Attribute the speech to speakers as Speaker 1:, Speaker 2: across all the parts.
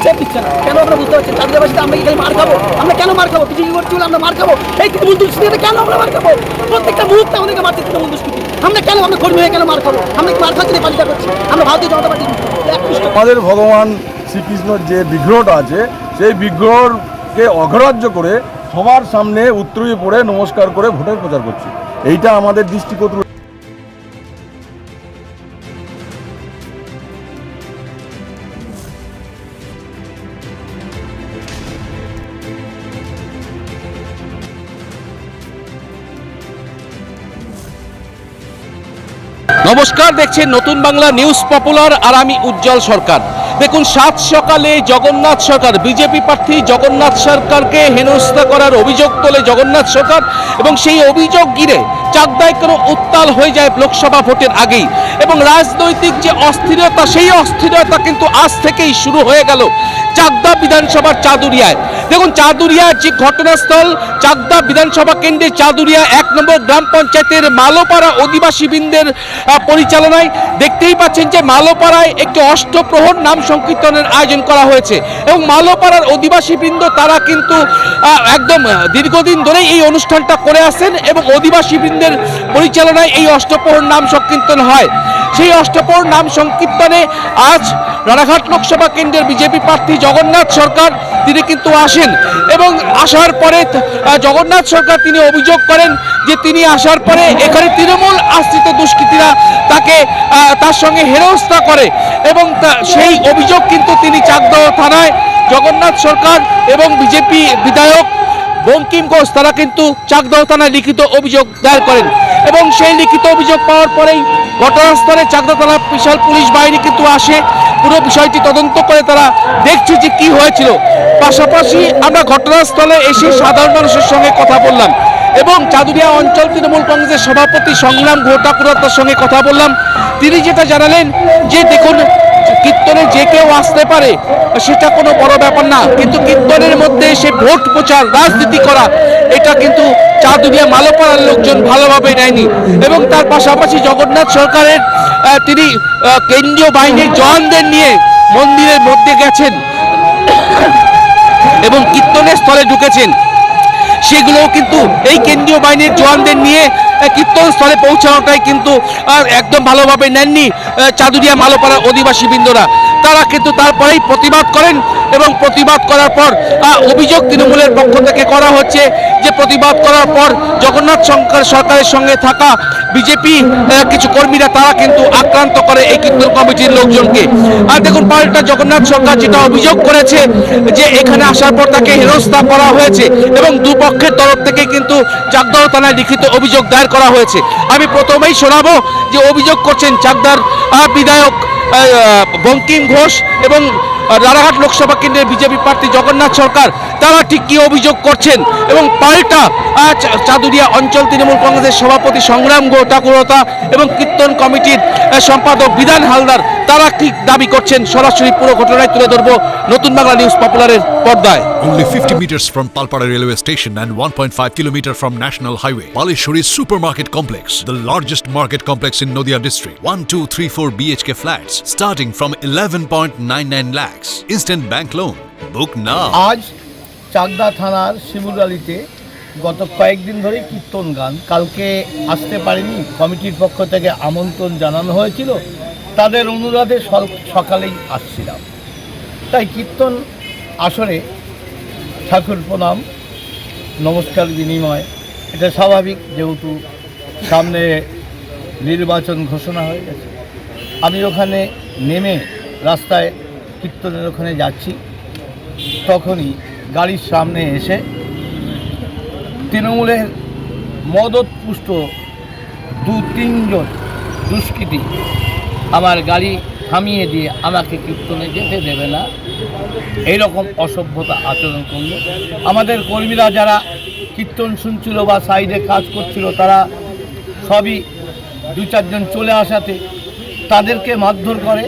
Speaker 1: Step নিচ্ছে না কেন আমরা বুঝতে পারছি চাকরিবাসীতে আমরা কি মার খাব? আমরা কেন মার খাব? পিছিয়ে করছি বলে আমরা মার খাব? এই তৃণমূল দুষ্কৃতিতে কেন আমরা মার খাব? প্রত্যেকটা মুহূর্তে আমাদেরকে মারছে তৃণমূল দুষ্কৃতি। আমরা কেন আমরা কর্মী হয়ে কেন মার খাব? আমরা মার খাচ্ছি পালিতা করছি? আমরা ভারতীয় জনতা পার্টি
Speaker 2: আমাদের ভগবান শ্রীকৃষ্ণর যে বিগ্রহটা আছে, সেই বিগ্রহকে অগ্রাহ্য করে সবার সামনে উত্তরীয় পড়ে নমস্কার করে ভোটের প্রচার করছি। এইটা আমাদের দৃষ্টিকটু
Speaker 3: দেখছেন নতুন বাংলা নিউজ পপুলার আর আমি উজ্জ্বল সরকার। দেখুন, সাত সকালে জগন্নাথ সরকার, বিজেপি প্রার্থী জগন্নাথ সরকারকে হেনস্থা করার অভিযোগ তোলে জগন্নাথ সরকার এবং সেই অভিযোগ ঘিরে চাকদায় কোনো উত্তাল হয়ে যায় লোকসভা ভোটের আগেই। এবং রাজনৈতিক যে অস্থিরতা, সেই অস্থিরতা কিন্তু আজ থেকেই শুরু হয়ে গেল চাকদা বিধানসভার চাদুরিয়ায়। দেখুন চাদুরিয়ার যে ঘটনাস্থল চাকদা বিধানসভা কেন্দ্রের চাদুরিয়া এক নম্বর গ্রাম পঞ্চায়েতের মালোপাড়া অধিবাসী বৃন্দের আহ, পরিচালনায় দেখতেই পাচ্ছেন যে মালোপাড়ায় একটি অষ্টপ্রহর নাম সংকীর্তনের আয়োজন করা হয়েছে। এবং মালোপাড়ার অধিবাসী বৃন্দ তারা কিন্তু একদম দীর্ঘদিন ধরেই এই অনুষ্ঠানটা করে আসেন এবং অধিবাসী বৃন্দের পরিচালনায় এই অষ্টপ্রহর নাম সংকীর্তন হয়। সেই অষ্টপ্রহর নাম সংকীর্তনে আজ রানাঘাট লোকসভা কেন্দ্রের বিজেপি প্রার্থী জগন্নাথ সরকার তিনি কিন্তু আসেন এবং আসার পরে জগন্নাথ সরকার তিনি অভিযোগ করেন যে তিনি আসার পরে এখানে তৃণমূল আশ্রিত দুষ্কৃতীরা তাকে তার সঙ্গে হেনস্থা করে এবং সেই অভিযোগ কিন্তু তিনি চাকদহ থানায় জগন্নাথ সরকার এবং বিজেপি বিধায়ক বঙ্কিম ঘোষ তারা কিন্তু চাকদহ থানায় লিখিত অভিযোগ দায়ের করেন এবং সেই লিখিত অভিযোগ পাওয়ার পরেই ঘটনাস্থলে চাকদহ থানা বিশাল পুলিশ বাহিনী কিন্তু আসে পুরো বিষয়টি তদন্ত করে তারা দেখছে যে কি হয়েছিল। পাশাপাশি আমরা ঘটনাস্থলে এসে সাধারণ মানুষের সঙ্গে কথা বললাম এবং চাদুরিয়া অঞ্চল তৃণমূল কংগ্রেসের সভাপতি সংগ্রাম ঘোটাকুরতার সঙ্গে কথা বললাম। তিনি যেটা জানালেন যে দেখুন কীর্তনে যে কেউ আসতে পারে, সেটা কোনো বড় ব্যাপার না। কিন্তু কীর্তনের মধ্যে সে ভোট প্রচার, রাজনীতি করা, এটা কিন্তু চাঁদুরিয়া মালোপাড়ার লোকজন ভালোভাবে নেয়নি। এবং তার পাশাপাশি জগন্নাথ সরকারের তিনি কেন্দ্রীয় বাহিনীর জওয়ানদের নিয়ে মন্দিরের মধ্যে গেছেন। এবং কীর্তনের স্থলে ঢুকেছেন। সেগুলোও কিন্তু এই কেন্দ্রীয় বাহিনীর জওয়ানদের নিয়ে কীর্তন স্থলে পৌঁছানোটাই কিন্তু আর একদম ভালোভাবে নেননি চাঁদুরিয়া মালোপাড়ার অধিবাসী বৃন্দরা তারা কিন্তু তারপরেই প্রতিবাদ করেন এবং প্রতিবাদ করার পর অভিযোগ তৃণমূলের পক্ষ থেকে করা হচ্ছে যে প্রতিবাদ করার পর জগন্নাথ সরকার সরকারের সঙ্গে থাকা বিজেপি কিছু কর্মীরা তারা কিন্তু আক্রান্ত করে এই কীর্তন কমিটির লোকজনকে। আর দেখুন, পাল্টা জগন্নাথ সরকার যেটা অভিযোগ করেছে যে এখানে আসার পর তাকে হেনস্থা করা হয়েছে এবং দুপক্ষের তরফ থেকে কিন্তু চাকদাহ থানায় লিখিত অভিযোগ দায়ের করা হয়েছে। আমি প্রথমেই শোনাবো যে অভিযোগ করছেন চাকদার বিধায়ক বঙ্কিম ঘোষ এবং রানাঘাট লোকসভা কেন্দ্রের বিজেপি প্রার্থী জগন্নাথ সরকার তারা ঠিক কি অভিযোগ করছেন এবং পাল্টা চাদুরিয়া অঞ্চল তৃণমূল কংগ্রেসের সভাপতি সংগ্রাম গো ঠাকুরতা এবং কীর্তন কমিটির সম্পাদক বিধান হালদার তারা কি দাবি করছেন সরাসরি পুরো ঘটনায় তুলে ধরবো নতুন বাংলা নিউজ পপুলারের পর্দায়
Speaker 4: Only 50 meters from Palpara railway station and 1.5 kilometer from National Highway. Palishuri Supermarket Complex, the largest market complex in Noida district. 1, 2, 3, 4 BHK flats starting from 11.99 lakhs. Instant bank loan. Book now.
Speaker 5: আজ চাকদা থানার শিমুরালিতে গত কয়েকদিন ধরে কীর্তন গান। কালকে আসতে পারেনি, কমিটির পক্ষ থেকে আমন্ত্রণ জানানো হয়েছিল। তাদের অনুরোধে সকালেই আসছিলাম। তাই কীর্তন আসরে ঠাকুর প্রণাম, নমস্কার বিনিময়। এটা স্বাভাবিক যেহেতু সামনে নির্বাচন ঘোষণা হয়ে গেছে। আমি ওখানে নেমে রাস্তায় কীর্তনের ওখানে যাচ্ছি। তখনই গাড়ির সামনে এসে তৃণমূলের মদতপুষ্ট দু তিনজন দুষ্কৃতী আমার গাড়ি থামিয়ে দিয়ে আমাকে কীর্তনে যেতে দেবে না। এইরকম অসভ্যতা আচরণ করল। আমাদের কর্মীরা যারা কীর্তন শুনছিল বা সাইডে কাজ করছিল, তারা সবই দু চারজন চলে আসাতে তাদেরকে মারধর করে।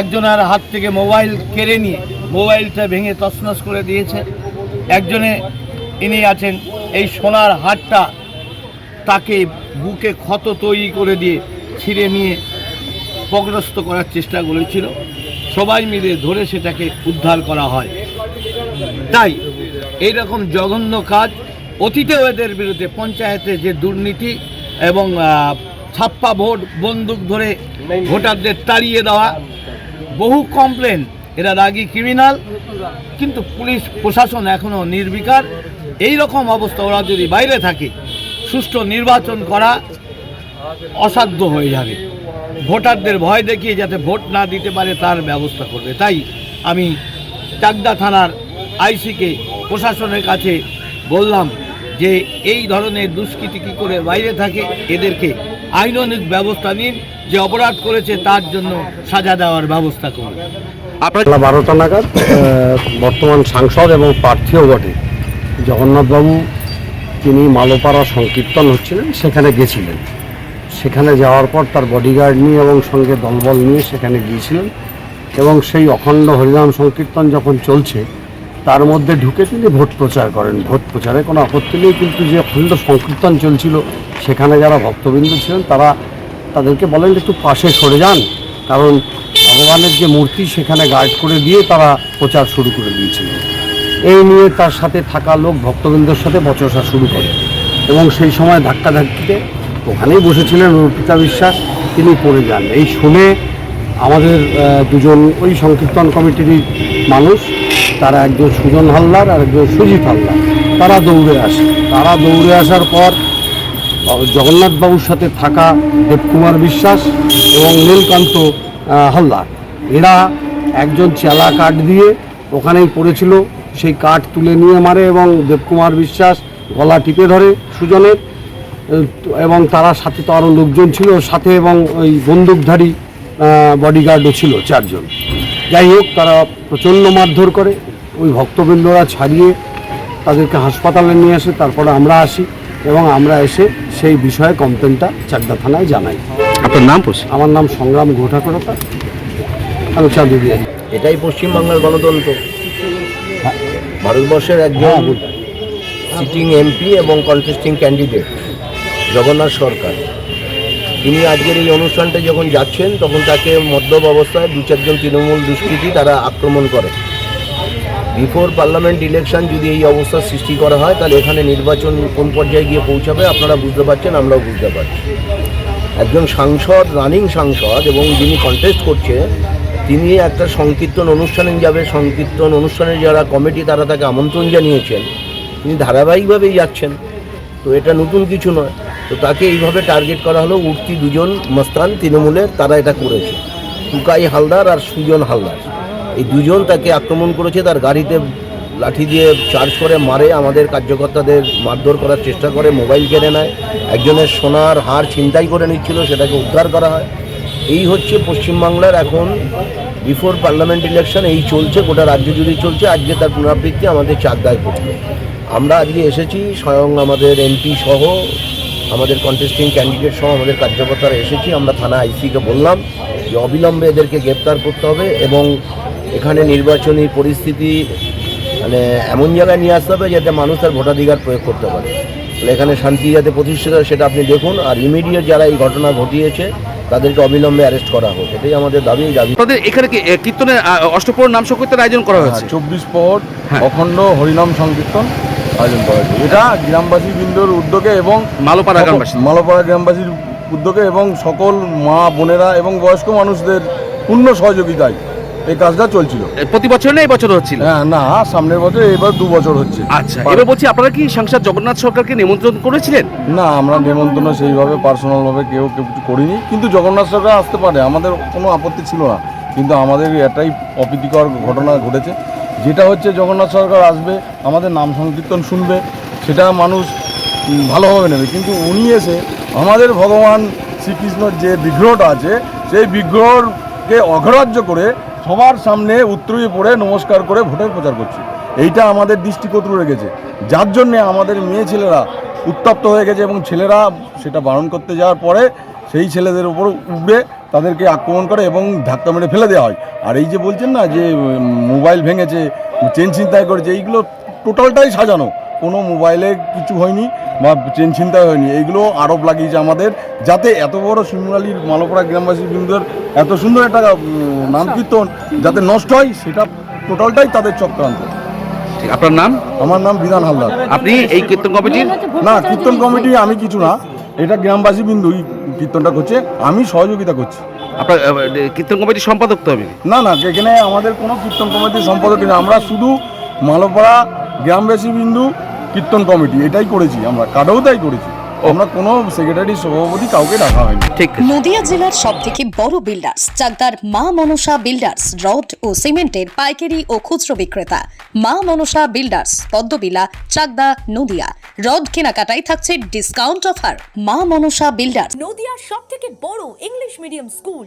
Speaker 5: একজনের হাত থেকে মোবাইল কেড়ে নিয়ে মোবাইলটা ভেঙে তছনছ করে দিয়েছে। একজনে ইনি আছেন, এই সোনার হারটা তাকে বুকে ক্ষত তৈরি করে দিয়ে ছিঁড়ে নিয়ে পগ্রস্ত করার চেষ্টা করেছিল। সবাই মিলে ধরে সেটাকে উদ্ধার করা হয়। তাই এইরকম জঘন্য কাজ, অতীতেও এদের বিরুদ্ধে পঞ্চায়েতে যে দুর্নীতি এবং ছাপ্পা ভোট, বন্দুক ধরে ভোটারদের তাড়িয়ে দেওয়া, বহু কমপ্লেন এরা রাগী ক্রিমিনাল কিন্তু পুলিশ প্রশাসন এখনও নির্বিকার। এই রকম অবস্থা ওরা যদি বাইরে থাকে, সুষ্ঠু নির্বাচন করা অসাধ্য হয়ে যাবে। ভোটারদের ভয় দেখিয়ে যাতে ভোট না দিতে পারে, তার ব্যবস্থা করবে। তাই আমি চাকদা থানার আইসিকে, প্রশাসনের কাছে বললাম যে, এই ধরনের দুষ্কৃতি কী করে বাইরে থাকে, এদেরকে আইনানুগ ব্যবস্থা নিন। যে অপরাধ করেছে, তার জন্য সাজা দেওয়ার ব্যবস্থা করুন।
Speaker 3: আপনার
Speaker 6: বারোটা নাগাদ বর্তমান সাংসদ এবং প্রার্থীও বটে। জগন্নাথবাবু তিনি মালোপাড়া সংকীর্তন হচ্ছিলেন, সেখানে গেছিলেন। সেখানে যাওয়ার পর তার বডিগার্ড নিয়ে এবং সঙ্গে দলবল নিয়ে সেখানে গিয়েছিলেন এবং সেই অখণ্ড হরিনাম সংকীর্তন যখন চলছে, তার মধ্যে ঢুকে তিনি ভোট প্রচার করেন। ভোট প্রচারে কোনো আপত্তি নেই, কিন্তু যে অখণ্ড সংকীর্তন চলছিল, সেখানে যারা ভক্তবৃন্দ ছিলেন, তারা তাদেরকে বলেন একটু পাশে সরে যান, কারণ ভগবানের যে মূর্তি সেখানে গার্ড করে দিয়ে তারা প্রচার শুরু করে দিয়েছিল। এই নিয়ে তার সাথে থাকা লোক ভক্তবৃন্দের সাথে বচসা শুরু করে এবং সেই সময় ধাক্কাধাক্কিতে ওখানেই বসেছিলেন অর্পিতা বিশ্বাস, তিনি পড়ে যান। এই শুনে আমাদের দুজন ওই সংকীর্তন কমিটিরই মানুষ, তারা একজন সুজন হালদার আর একজন সুজিত হালদার, তারা দৌড়ে আসে। তারা দৌড়ে আসার পর জগন্নাথবাবুর সাথে থাকা দেবকুমার বিশ্বাস এবং নীলকান্ত হালদার এরা একজন চেলা কাঠ দিয়ে ওখানেই পড়েছিল। সেই কাঠ তুলে নিয়ে মারে এবং দেবকুমার বিশ্বাস গলা টিপে ধরে সুজনের এবং তারা সাথে তো আরও লোকজন ছিল, সাথে এবং ওই বন্দুকধারী বডিগার্ডও ছিল চারজন। যাই হোক, তারা প্রচণ্ড মারধর করে। ওই ভক্তবৃন্দরা ছাড়িয়ে তাদেরকে হাসপাতালে নিয়ে আসে, তারপরে আমরা আসি এবং আমরা এসে সেই বিষয়ে কমপ্লেনটা চাকদা থানায় জানাই।
Speaker 3: আপনার নাম পড়ছে
Speaker 6: আমার নাম সংগ্রাম আমি চাঁদুরি
Speaker 7: এটাই পশ্চিমবাংলার গণতন্ত্র। ভারতবর্ষের একজন সিটিং এমপি এবং কন্টেস্টিং ক্যান্ডিডেট জগন্নাথ সরকার। তিনি আজকের এই অনুষ্ঠানটা যখন যাচ্ছেন তখন তাকে মদ্যপ অবস্থায় দু চারজন তৃণমূল দুষ্কৃতী তারা আক্রমণ করে। বিফোর পার্লামেন্ট ইলেকশন যদি এই অবস্থার সৃষ্টি করা হয় তাহলে এখানে নির্বাচন কোন পর্যায়ে গিয়ে পৌঁছাবে আপনারা বুঝতে পারছেন আমরাও বুঝতে পারছি। একজন সাংসদ, রানিং সাংসদ, এবং যিনি কন্টেস্ট করছে, তিনি একটা সংকীর্তন অনুষ্ঠানে যাবে। সংকীর্তন অনুষ্ঠানের যারা কমিটি তারা তাকে আমন্ত্রণ জানিয়েছেন। তিনি ধারাবাহিকভাবেই যাচ্ছেন। তো এটা নতুন কিছু নয়। তো তাকে এইভাবে টার্গেট করা হলো। উঠতি দুজন মস্তান তৃণমূলের, তারা এটা করেছে। টুকাই হালদার আর সুজন হালদার। এই দুজন তাকে আক্রমণ করেছে, তার গাড়িতে লাঠি দিয়ে চার্জ করে, মারে, আমাদের কার্যকর্তাদের মারধর করার চেষ্টা করে মোবাইল কেড়ে নেয়। একজনের সোনার হার ছিনতাই করে নিচ্ছিল, সেটাকে উদ্ধার করা হয়। এই হচ্ছে পশ্চিমবাংলার এখন বিফোর পার্লামেন্ট ইলেকশন এই চলছে, গোটা রাজ্য জুড়ে চলছে, আজকে তার পুনরাবৃত্তি আমাদের চাকদায় ঘটবে আমরা আজকে এসেছি, স্বয়ং আমাদের এমপি সহ, আমাদের কন্টেস্টিং ক্যান্ডিডেট সহ, আমাদের কার্যকর্তারা এসেছি, আমরা থানা আইসিকে বললাম যে অবিলম্বে এদেরকে গ্রেপ্তার করতে হবে এবং এখানে নির্বাচনী পরিস্থিতি মানে এমন জায়গায় নিয়ে আসতে হবে যাতে মানুষ তার ভোটাধিকার প্রয়োগ করতে পারে। তাহলে এখানে শান্তি যাতে প্রতিষ্ঠিত হয় সেটা আপনি দেখুন আর ইমিডিয়েট যারা এই ঘটনা ঘটিয়েছে তাদেরকে অবিলম্বে অ্যারেস্ট করা হোক। এটাই আমাদের দাবি দাবি
Speaker 3: আপনাদের এখানে কি কীর্তনের অষ্টপ্রহর নাম সংকীর্তনের আয়োজন করা হয়েছে?
Speaker 2: চব্বিশ পর
Speaker 3: হ্যাঁ।
Speaker 2: অখণ্ড হরিনাম সংকীর্তন আয়োজন করা হয়েছে। এটা গ্রামবাসী বৃন্দর উদ্যোগে এবং
Speaker 3: মালোপাড়া গ্রামবাসী।
Speaker 2: মালোপাড়া গ্রামবাসীর উদ্যোগে এবং সকল মা বোনেরা এবং বয়স্ক মানুষদের পূর্ণ সহযোগিতায় এই কাজটা চলছিল।
Speaker 3: প্রতি বছর না এই বছর হচ্ছিল?
Speaker 2: হ্যাঁ না সামনের বছর এবার দু বছর হচ্ছে।
Speaker 3: আচ্ছা এবার বলছি আপনারা কি সাংসদ জগন্নাথ সরকারকে নিমন্ত্রণ করেছিলেন?
Speaker 2: না আমরা নেমন্তন্ন সেইভাবে পার্সোনালভাবে কেউ কেউ কিছু করিনি। কিন্তু জগন্নাথ সরকার আসতে পারে আমাদের কোনো আপত্তি ছিল না। কিন্তু আমাদের এটাই অপ্রীতিকর ঘটনা ঘটেছে যেটা হচ্ছে জগন্নাথ সরকার আসবে আমাদের নাম সংকীর্তন শুনবে সেটা মানুষ ভালোভাবে নেবে। কিন্তু উনি এসে আমাদের ভগবান শ্রীকৃষ্ণর যে বিগ্রহটা আছে সেই বিগ্রহকে অগ্রাহ্য করে সবার সামনে উত্তরীয় পড়ে নমস্কার করে ভোটের প্রচার করছে। এইটা আমাদের দৃষ্টিকটু রেখেছে। যার জন্যে আমাদের মেয়ে ছেলেরা উত্তপ্ত হয়ে গেছে এবং ছেলেরা সেটা বারণ করতে যাওয়ার পরে সেই ছেলেদের উপর উঠবে তাদেরকে আক্রমণ করে এবং ধাক্কা মেরে ফেলে দেওয়া হয়। আর এই যে বলছেন না যে মোবাইল ভেঙেছে, চেন ছিনতাই করেছে, এইগুলো টোটালটাই সাজানো। কোনো মোবাইলে কিছু হয়নি বা চেন ছিনতাই হয়নি। এইগুলো আরোপ লাগিয়েছে আমাদের যাতে এত বড় শিমুরালির মালপড়া গ্রামবাসী বৃন্দের এত সুন্দর একটা নাম কীর্তন যাতে নষ্ট হয় সেটা টোটালটাই তাদের চক্রান্ত।
Speaker 3: আপনার নাম?
Speaker 2: আমার নাম বিধান হালদার।
Speaker 3: আপনি এই কীর্তন কমিটির
Speaker 2: না কীর্তন কমিটি আমি কিছু না। এটা গ্রামবাসী বিন্দু এই কীর্তনটা করছে আমি সহযোগিতা করছি।
Speaker 3: আপনার কীর্তন কমিটির সম্পাদক তো আমি।
Speaker 2: না না এখানে আমাদের কোনো কীর্তন কমিটির সম্পাদক আমরা শুধু মালপাড়া গ্রামবাসী বিন্দু কীর্তন কমিটি এটাই করেছি আমরা কার্ডেও তাই করেছি। আমরা কোনো সেক্রেটারি সভাপতি কাউকে ডাকা হয়নি।
Speaker 3: ঠিক
Speaker 8: নদিয়া জেলার সব থেকে বড় বিল্ডার্স চাকদার মা মনসা বিল্ডার্স রড ও সিমেন্টের পাইকারি ও খুচরো বিক্রেতা। মা মনসা বিল্ডার্স পদ্মবিলা চাকদা নদিয়া। রড কেনাকাটায় থাকছে ডিসকাউন্ট অফার মা মনসা বিল্ডার্স
Speaker 9: নদিয়ার সব থেকে বড় English medium school